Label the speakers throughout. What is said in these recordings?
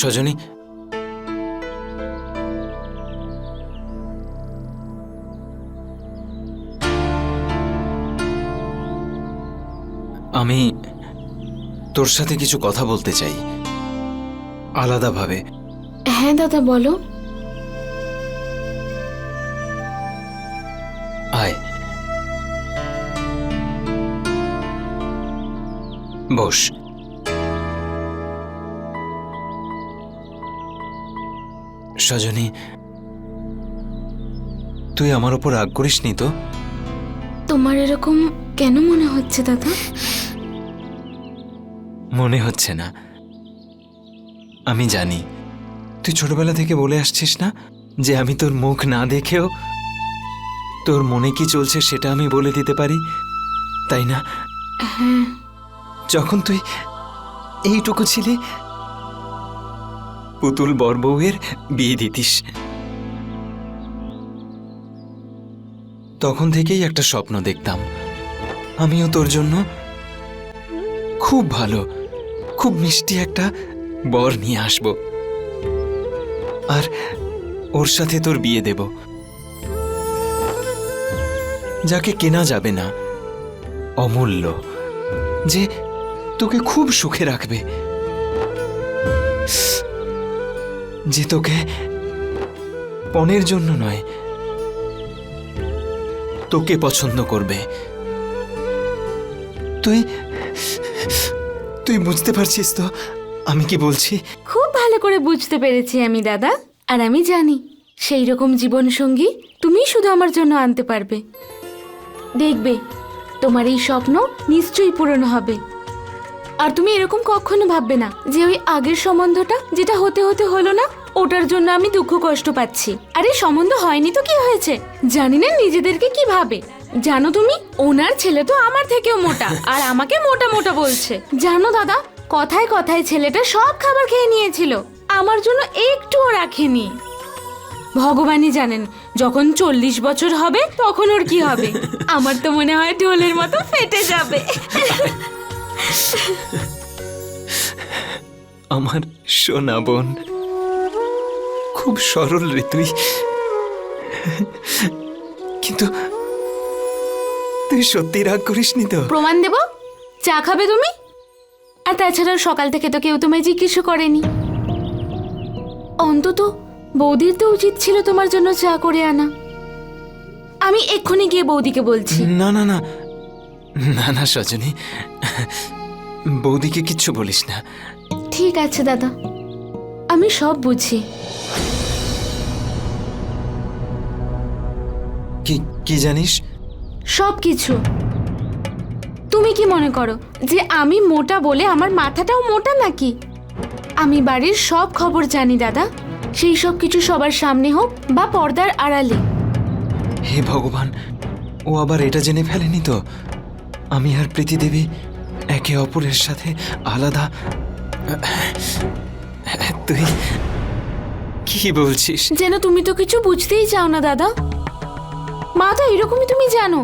Speaker 1: সজনী। আমি তোর সাথে কিছু কথা বলতে চাই আলাদাভাবে।
Speaker 2: হ্যাঁ দাদা বলো।
Speaker 1: আয়। বস। সজনী তুই আমার ওপর রাগ করিসনি তো?
Speaker 2: তোমার এরকম কেন মনে হচ্ছে দাদা?
Speaker 1: মনে হচ্ছে না। আমি জানি তুই ছোটবেলা থেকে বলে আসছিস না যে আমি তোর মুখ না দেখেও তোর মনে কি চলছে সেটা আমি বলে দিতে পারি তাই না?
Speaker 2: হ্যাঁ।
Speaker 1: যখন তুই এইটুকু ছিলি পুতুল বরবউয়ের বিয়ে দিতিস। তখন থেকেই একটা স্বপ্ন দেখতাম। আমিও তোর জন্য খুব ভালো, খুব মিষ্টি একটা বর নিয়ে আসব। আর ওর সাথে তোর বিয়ে দেব। যাকে কেনা যাবে না, অমূল্য, যে তোকে খুব সুখে রাখবে। যে তোকে পণের জন্য নয়, তোকে পছন্দ করবে। তুই তুই বুঝতে পারছিস তো আমি কি বলছি?
Speaker 2: খুব ভালো করে বুঝতে পেরেছি আমি, দাদা, আর আমি জানি সেই রকম জীবন সঙ্গী তুমি শুধু আমার জন্য আনতে পারবে। দেখবে, তোমার এই স্বপ্ন নিশ্চয়ই পূরণ হবে। আর তুমি এরকম কখনো ভাববে না যে ওই আগের সম্বন্ধটা যেটা হতে হতে হলো না, ওটার জন্য আমি দুঃখ কষ্ট পাচ্ছি। আরে, সম্বন্ধ হয়নি তো কি হয়েছে? জানি না নিজেদেরকে কি ভাবে। জানো তুমি, ওনার ছেলে তো আমার থেকেও মোটা আর আমাকে মোটা মোটা বলছে। জানো দাদা, কথায় কথায় ছেলেটা সব খাবার খেয়ে নিয়েছিল, আমার জন্য একটুও রাখেনি। ভগবানই জানেন, যখন চল্লিশ বছর হবে, তখন ওর কি হবে? আমার তো মনে হয় ঢোলের মতো ফেটে যাবে।
Speaker 1: আমার সোনা বোন খুব সরল রে তুই। কিন্তু তুই সত্যি রাগ করিসনি তো?
Speaker 2: প্রমাণ দেব? চা খাবে তুমি? আর তাছাড়া সকাল থেকে তো কেউ তোমায় জিজ্ঞেস করেনি। অন্তত বৌদির তো উচিত ছিল তোমার জন্য চা করে আনা। আমি এক্ষুনি গিয়ে বৌদিকে বলছি।
Speaker 1: না না না না না সজনী। বৌদিকে কিচ্ছু বলিস না।
Speaker 2: ঠিক আছে দাদা। আমি সব বুঝি।
Speaker 1: কি কি জানিস?
Speaker 2: সব কিছু। তুমি কি মনে করো যে আমি মোটা বলে আমার মাথাটাও মোটা নাকি? আমি বাড়ির সব খবর জানি দাদা। সেই সব কিছু সবার সামনে হোক বা পর্দার আড়ালে।
Speaker 1: হে ভগবান ও আবার এটা জেনে ফেলেনি তো? আমি আর প্রীতি দেবী একে অপরের সাথে আলাদা, তুই কি বলছিস?
Speaker 2: যেন তুমি তো কিছু বুঝতেই চাও না, দাদা। মা তো এরকমই তুমি জানো,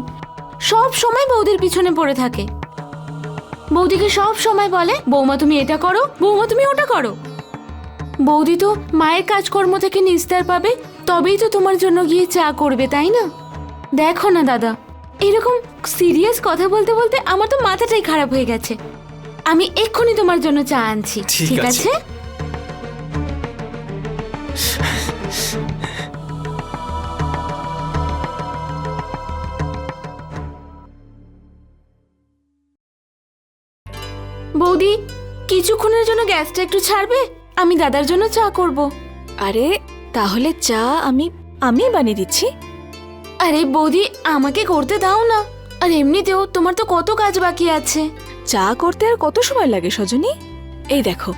Speaker 2: সব সময় বৌদির পিছনে পড়ে থাকে। বৌদিকে সব সময় বলে, বৌমা, তুমি এটা করো, বৌমা, তুমি ওটা করো। বৌদি তো মায়ের কাজকর্ম থেকে নিস্তার পাবে, তবেই তো তোমার জন্য গিয়ে চা করবে, তাই না? দেখো না, দাদা। এরকম সিরিয়াস কথা বলতে বলতে আমার তো মাথাটাই খারাপ হয়ে গেছে। আমি এক্ষুনি তোমার জন্য চা আনছি
Speaker 1: ঠিক
Speaker 2: ঠিক
Speaker 1: আছে।
Speaker 2: আছে? বৌদি কিছুক্ষণের জন্য গ্যাসটা একটু ছাড়বে? আমি দাদার জন্য চা করব।
Speaker 3: আরে তাহলে চা আমি আমি বানিয়ে দিচ্ছি।
Speaker 2: আরে বৌদি, আমাকে করতে দাও না। আর এমনিতেও তোমার তো কত কাজ বাকি আছে।
Speaker 3: চা করতে আর কত সময় লাগে, সজনী? এই দেখো,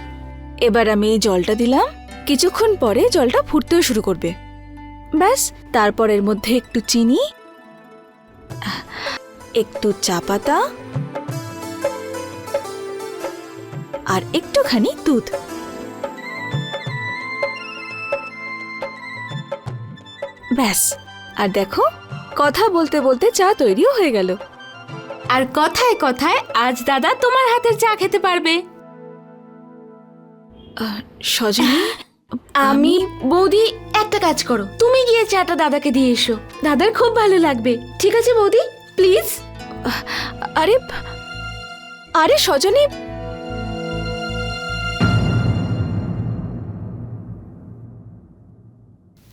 Speaker 3: এবার আমি এই জলটা দিলাম। কিছুক্ষণ পরে জলটা ফুটতেও শুরু করবে। ব্যাস, তারপর এর মধ্যে একটু চিনি, একটু চা পাতা, আর একটুখানি দুধ। ব্যাস আর দেখো কথা বলতে বলতে চা তৈরিও হয়ে গেল।
Speaker 2: আর কথায় কথায় আজ দাদা তোমার হাতের চা খেতে পারবে।
Speaker 3: সজনী?
Speaker 2: আমি বৌদি একটা কাজ করো। তুমি গিয়ে চাটা দাদাকে দিয়ে এসো। দাদার খুব ভালো লাগবে। ঠিক আছে বৌদি? প্লিজ।
Speaker 3: আরে আরে সজনী।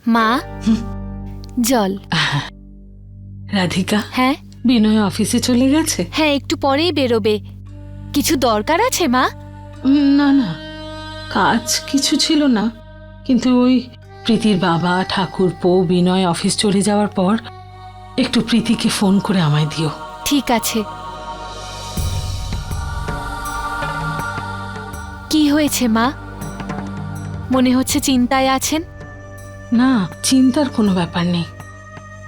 Speaker 4: মা জল।
Speaker 5: রাধিকা?
Speaker 4: হ্যাঁ?
Speaker 5: বিনয় অফিসে চলে গেছে?
Speaker 4: হ্যাঁ একটু পরেই বেরোবে। কিছু দরকার আছে মা?
Speaker 5: না না। কাজ কিছু ছিল না। কিন্তু ওই প্রীতির বাবা ঠাকুর পো বিনয় অফিস চলে যাওয়ার পর একটু প্রীতিকে ফোন করে আমায় দিও।
Speaker 4: ঠিক আছে। কি হয়েছে মা? মনে হচ্ছে চিন্তায় আছেন?
Speaker 5: না, চিন্তার কোনো ব্যাপার নেই।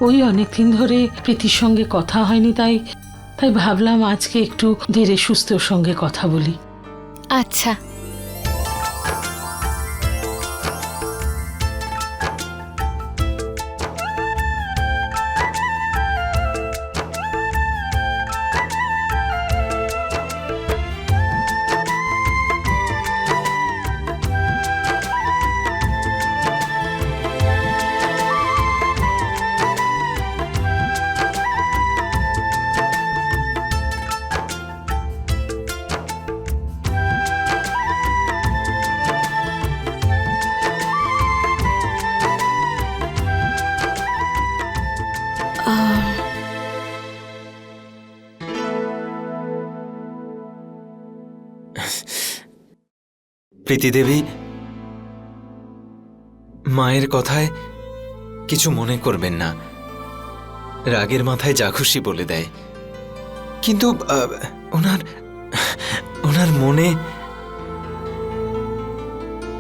Speaker 5: ওই অনেকদিন ধরে প্রীতির সঙ্গে কথা হয়নি তাই তাই ভাবলাম আজকে একটু ধীরে সুস্থ সঙ্গে কথা বলি।
Speaker 4: আচ্ছা।
Speaker 1: প্রীতি দেবী, মায়ের কথায় কিছু মনে করবেন না। রাগের মাথায় যা খুশি বলে দেয়। কিন্তু ওনার ওনার মনে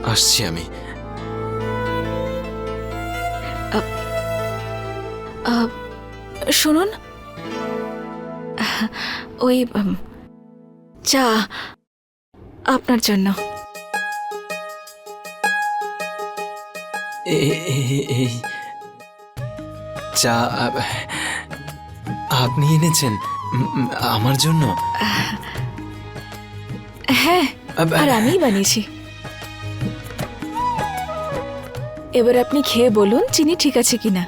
Speaker 1: আসছি আমি।
Speaker 3: শুনুন। ওই চা আপনার জন্য।
Speaker 1: এই চা আপনি এনেছেন আমার জন্য।
Speaker 3: হ্যাঁ আর আমিই বানিয়েছি। এবার আপনি খেয়ে বলুন চিনি ঠিক আছে কিনা।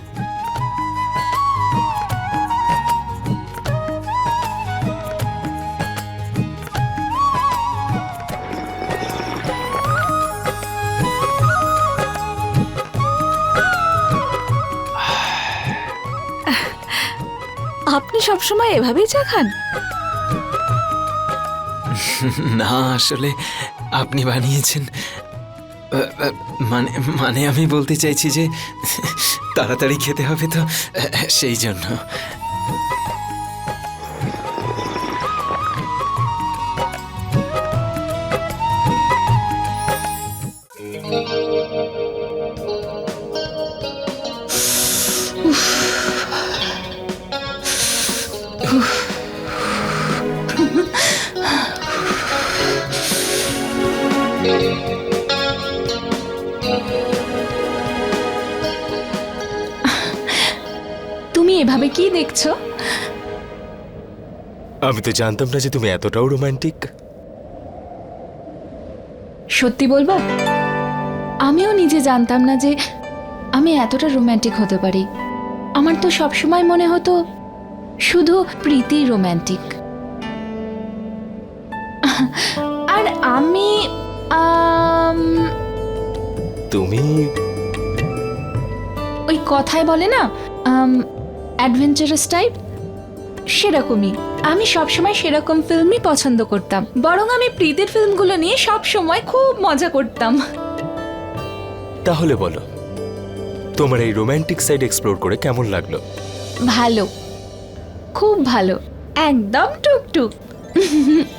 Speaker 3: আপনি সবসময় এভাবেই চা খান?
Speaker 1: না, আসলে আপনি বানিয়েছেন। মানে মানে আমি বলতে চাইছি যে তাড়াতাড়ি খেতে হবে তো, সেই জন্য।
Speaker 6: আমি তো জানতাম না যে তুমি এতটাও রোমান্টিক
Speaker 7: সত্যি বলব? আমিও নিজে জানতাম না যে আমি এতটা রোম্যান্টিক হতে পারি। আমার তো সবসময় মনে হতো শুধু প্রীতি রোম্যান্টিক আর আমি
Speaker 6: তুমি?
Speaker 7: ওই কথায় বলে না অ্যাডভেঞ্চারাস টাইপ সেরকমই। আমি সবসময় সেরকম ফিল্মই পছন্দ করতাম। বরং আমি প্রীতির ফিল্মগুলো নিয়ে সব সময় খুব মজা করতাম।
Speaker 6: তাহলে বলো তোমার এই রোম্যান্টিক সাইড এক্সপ্লোর করে কেমন লাগল?
Speaker 7: ভালো। খুব ভালো। একদম টুকটুক।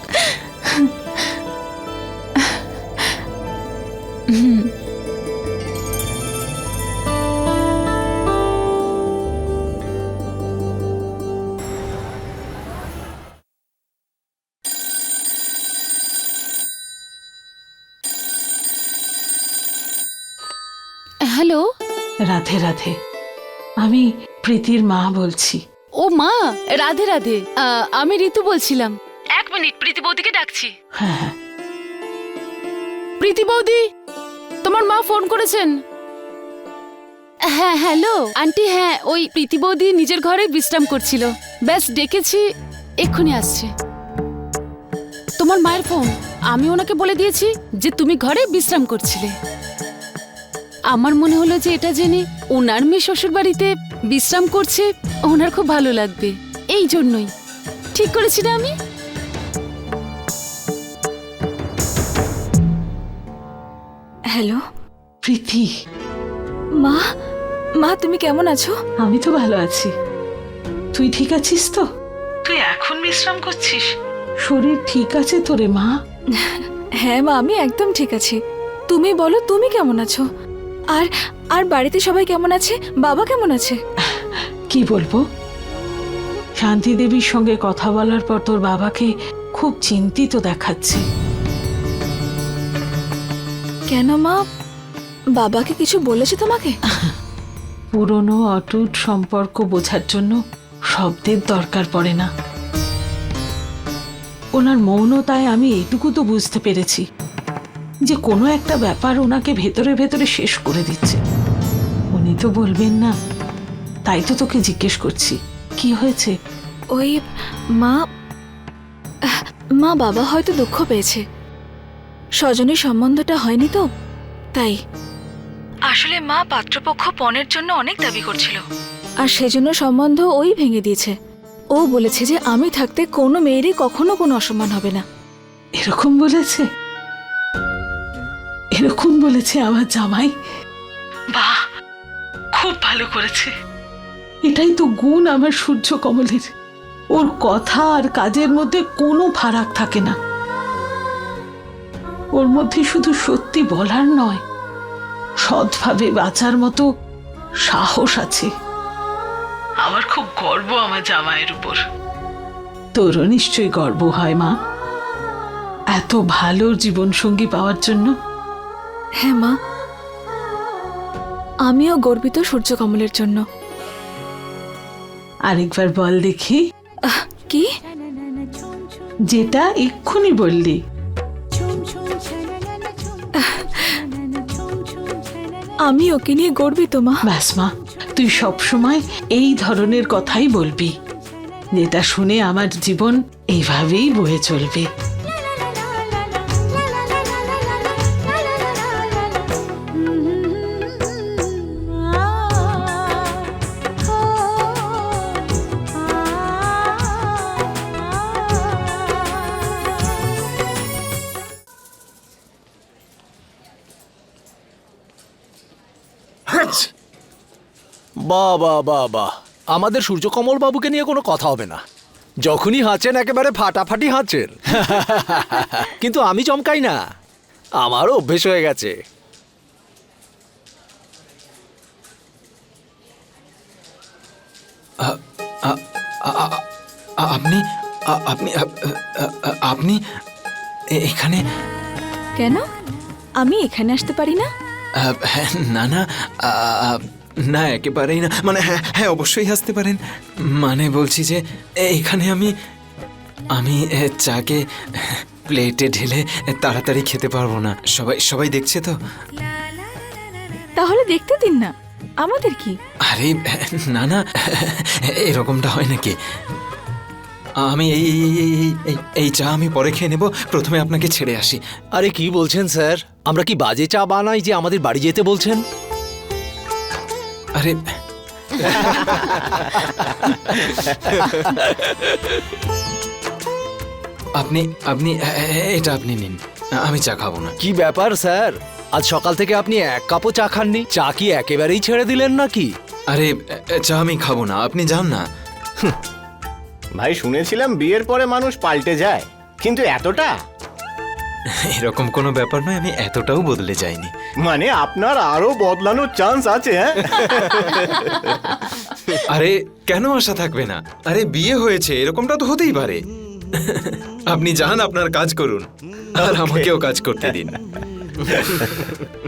Speaker 5: রাধে রাধে। আমি প্রীতির মা বলছি।
Speaker 4: ও মা রাধে রাধে। আহ, আমি ঋতু বলছিলাম। এক মিনিট প্রীতি বৌদিকে ডাকছি।
Speaker 5: হ্যাঁ হ্যাঁ।
Speaker 8: প্রীতি বৌদি তোমার মা ফোন করেছেন? হ্যাঁ হ্যালো। আন্টি হ্যাঁ ওই প্রীতি বৌদি নিজের ঘরে বিশ্রাম করছিল। ব্যাস ডেকেছি এক্ষুনি আসছে। তোমার মায়ের ফোন আমি ওনাকে বলে দিয়েছি যে তুমি ঘরে বিশ্রাম করছিলে। আমার মনে হলো যে এটা জেনে ওনার মেয়ে শ্বশুর বাড়িতে বিশ্রাম করছে ওনার খুব ভালো লাগবে। এই জন্যই। ঠিক করেছি না আমি?
Speaker 3: হ্যালো?
Speaker 5: প্রীতি।
Speaker 3: মা? মা তুমি কেমন আছো?
Speaker 5: আমি তো ভালো আছি। তুই ঠিক আছিস তো? তুই এখন বিশ্রাম করছিস? শরীর ঠিক আছে তোরে মা?
Speaker 3: হ্যাঁ মা আমি একদম ঠিক আছি। তুমি বলো তুমি কেমন আছো? আর আর বাড়িতে সবাই কেমন আছে? বাবা কেমন আছে?
Speaker 5: কি বলব? শান্তি দেবীর সঙ্গে কথা বলার পর তোর বাবাকে খুব চিন্তিত দেখাচ্ছে।
Speaker 3: কেন মা? বাবাকে কিছু বলেছে তোমাকে?
Speaker 5: পুরনো অটুট সম্পর্ক বোঝার জন্য শব্দের দরকার পড়ে না। ওনার মৌনতায় আমি এটুকু তো বুঝতে পেরেছি। যে কোনো একটা ব্যাপার ওনাকে ভেতরে ভেতরে শেষ করে দিচ্ছে। উনি তো বলবেন না। তাই তো তোকে জিজ্ঞেস করছি কি হয়েছে?
Speaker 3: ওই মা মা বাবা হয়তো দুঃখ পেয়েছে। স্বজনের সম্বন্ধটা হয়নি তো তাই। আসলে মা পাত্রপক্ষ পণের জন্য অনেক দাবি করছিল। আর সেজন্য সম্বন্ধ ওই ভেঙে দিয়েছে। ও বলেছে যে আমি থাকতে কোনো মেয়েরই কখনো কোনো অসম্মান হবে না।
Speaker 5: এরকম বলেছে? এরকম বলেছে আমার জামাই। বাহ খুব ভালো করেছে। এটাই তো গুণ আমার সূর্য কমলের। ওর কথা আর কাজের মধ্যে কোনো ফারাক থাকে না। ওর মধ্যে শুধু সত্যি বলার নয় সৎভাবে বাঁচার মতো সাহস আছে। আমার খুব গর্ব আমার জামাইয়ের উপর। তোরও নিশ্চয়ই গর্ব হয় মা। এত ভালো জীবনসঙ্গী পাওয়ার জন্য
Speaker 3: হ্যাঁ মা। আমিও গর্বিত সূর্যকমলের জন্য।
Speaker 5: আরেকবার বল দেখি।
Speaker 3: কি?
Speaker 5: যেটা এক্ষুনি বললি।
Speaker 3: আমি ওকে নিয়ে গর্বিত মা।
Speaker 5: ব্যাস মা তুই সবসময় এই ধরনের কথাই বলবি। যেটা শুনে আমার জীবন এইভাবেই বয়ে চলবে।
Speaker 9: বাহ বাহ আমাদের সূর্যকমল বাবুকে নিয়ে কোনো কথা হবে না। যখনই হাঁচেন একেবারে ফাটাফাটি হাঁচেন। কিন্তু আমি চমকাই না। আমারও অভ্যেস হয়ে গেছে।
Speaker 1: আপনি আপনি আপনি এখানে
Speaker 3: কেন? আমি এখানে আসতে পারি না?
Speaker 1: হ্যাঁ, না না না একেবারেই না। মানে হ্যাঁ হ্যাঁ অবশ্যই আসতে পারেন। মানে বলছি যে এখানে আমি আমি চাকে প্লেটে ঢেলে তাড়াতাড়ি খেতে পারব না। সবাই সবাই দেখছে তো?
Speaker 3: তাহলে দেখতে দিন না। আমাদের কি?
Speaker 1: আরে না না এরকমটা হয় নাকি? আমি এই এই চা আমি পরে খেয়ে নেব প্রথমে আপনাকে ছেড়ে আসি।
Speaker 9: আরে কি বলছেন স্যার? আমরা কি বাজে চা বানাই যে আমাদের বাড়ি যেতে বলছেন?
Speaker 1: আরে। আপনি আপনি এটা আপনি নিন। আমি চা খাব না।
Speaker 9: কি ব্যাপার স্যার? আজ সকাল থেকে আপনি এক কাপও চা খাননি। চা কি একেবারেই ছেড়ে দিলেন নাকি?
Speaker 1: আরে চা আমি খাব না আপনি যান না।
Speaker 10: ভাই শুনেছিলাম বিয়ের পরে মানুষ পাল্টে যায় কিন্তু এতটা?
Speaker 1: এরকম কোনো ব্যাপার নয় আমি এতটাও বদলে যাইনি।
Speaker 10: মানে আপনার আরও বদলানোর চান্স আছে হ্যাঁ?
Speaker 1: আরে কেন আশা থাকবে না? আরে বিয়ে হয়েছে এরকমটা তো হতেই পারে। আপনি যান আপনার কাজ করুন। আর আমাকেও কাজ করতে দিন।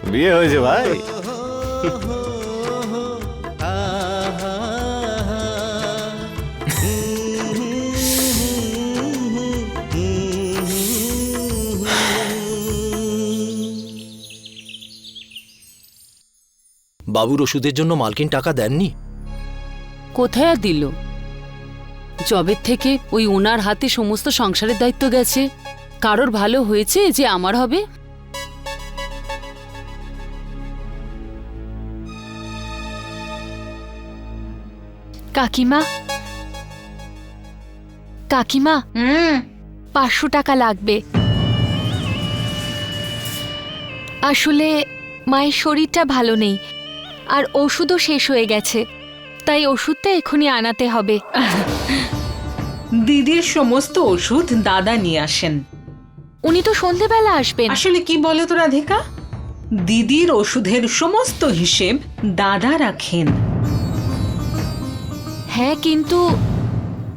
Speaker 10: বিয়ে হয়েছে ভাই।
Speaker 9: বাবুর ওষুধের জন্য মালকিন টাকা দেননি?
Speaker 8: কোথায় আর দিল? জবের থেকে ওই ওনার হাতে সমস্ত সংসারের দায়িত্ব গেছে। কারোর ভালো হয়েছে যে আমার হবে?
Speaker 4: কাকিমা? কাকিমা? পাঁচশো টাকা লাগবে। আসলে মায়ের শরীরটা ভালো নেই। আর ওষুধও শেষ হয়ে গেছে। তাই ওষুধটা এখনই আনাতে হবে।
Speaker 5: দিদির সমস্ত ওষুধ দাদা নিয়ে আসেন।
Speaker 4: উনি তো সন্ধেবেলা আসবেন।
Speaker 5: আসলে কি বলে তো রাধিকা? দিদির ওষুধের সমস্ত হিসেব দাদা রাখেন।
Speaker 4: হ্যাঁ কিন্তু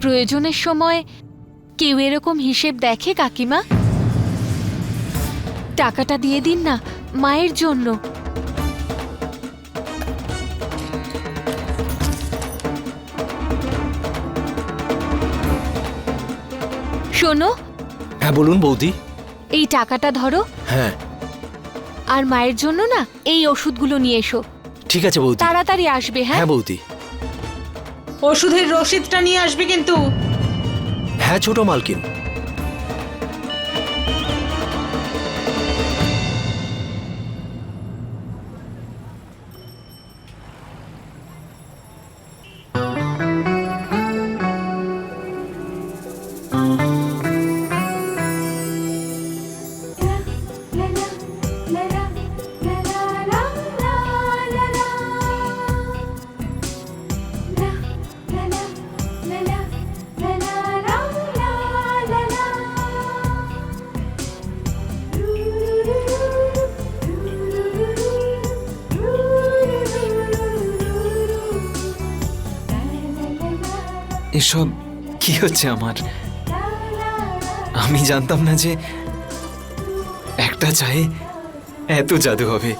Speaker 4: প্রয়োজনের সময় কেউ এরকম হিসেব দেখে কাকিমা? টাকাটা দিয়ে দিন না মায়ের জন্য। শোনো।
Speaker 9: হ্যাঁ বলুন বৌদি।
Speaker 4: এই টাকাটা ধরো।
Speaker 9: হ্যাঁ।
Speaker 4: আর মায়ের জন্য না এই ওষুধগুলো নিয়ে এসো।
Speaker 9: ঠিক আছে বৌদি।
Speaker 4: তাড়াতাড়ি আসবে হ্যাঁ?
Speaker 9: হ্যাঁ বৌদি।
Speaker 5: ওষুধের রসিদটা নিয়ে আসবে কিন্তু।
Speaker 9: হ্যাঁ ছোট মালকিন।
Speaker 1: এসব কি হচ্ছে আমার? আমি জানতাম না যে একটা চায়ে এত জাদু হবে।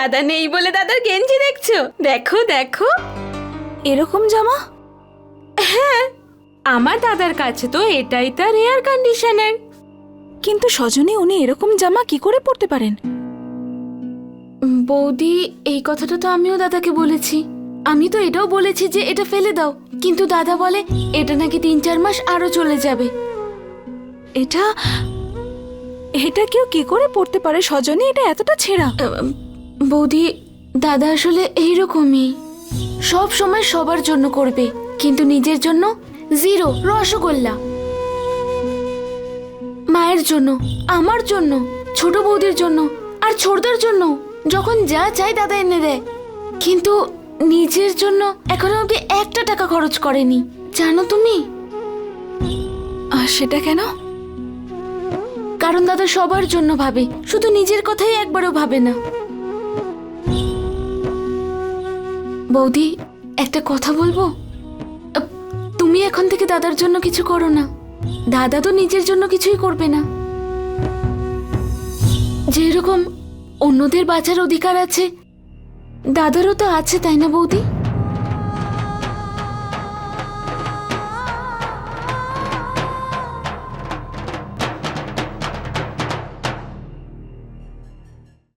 Speaker 2: দাদা নেই বলে দাদার গেঞ্জি দেখছ? দেখো দেখো।
Speaker 3: এরকম জামা?
Speaker 2: হ্যাঁ আমার দাদার কাছে তো এটাই তার এয়ার কন্ডিশনার
Speaker 3: কিন্তু সজনী উনি এরকম জামা কি করে পরতে পারেন?
Speaker 2: বৌদি এই কথাটা তো আমিও দাদাকে বলেছি। আমি তো এটাও বলেছি যে এটা ফেলে দাও। কিন্তু দাদা বলে এটা নাকি তিন চার মাস আরও চলে যাবে।
Speaker 3: এটা এটা কেউ কি করে পরতে পারে? সজনী এটা এতটা ছেঁড়া।
Speaker 2: বৌদি দাদা আসলে এইরকমই। সব সময় সবার জন্য করবে কিন্তু নিজের জন্য জিরো রসগোল্লা। মায়ের জন্য আমার জন্য ছোট বৌদির জন্য আর ছোটদার জন্য যখন যা চাই দাদা এনে দেয়। কিন্তু নিজের জন্য এখনও অব্দি একটা টাকা খরচ করেনি জানো তুমি?
Speaker 3: আর সেটা কেন?
Speaker 2: কারণ দাদা সবার জন্য ভাবে শুধু নিজের কথাই একবারও ভাবে না। বৌদি, একটা কথা বলব? তুমি এখন থেকে দাদার জন্য কিছু করো না। দাদা তো নিজের জন্য কিছুই করবে না। যেরকম অন্যদের বাঁচার অধিকার আছে, দাদারও তো আছে, তাই না বৌদি?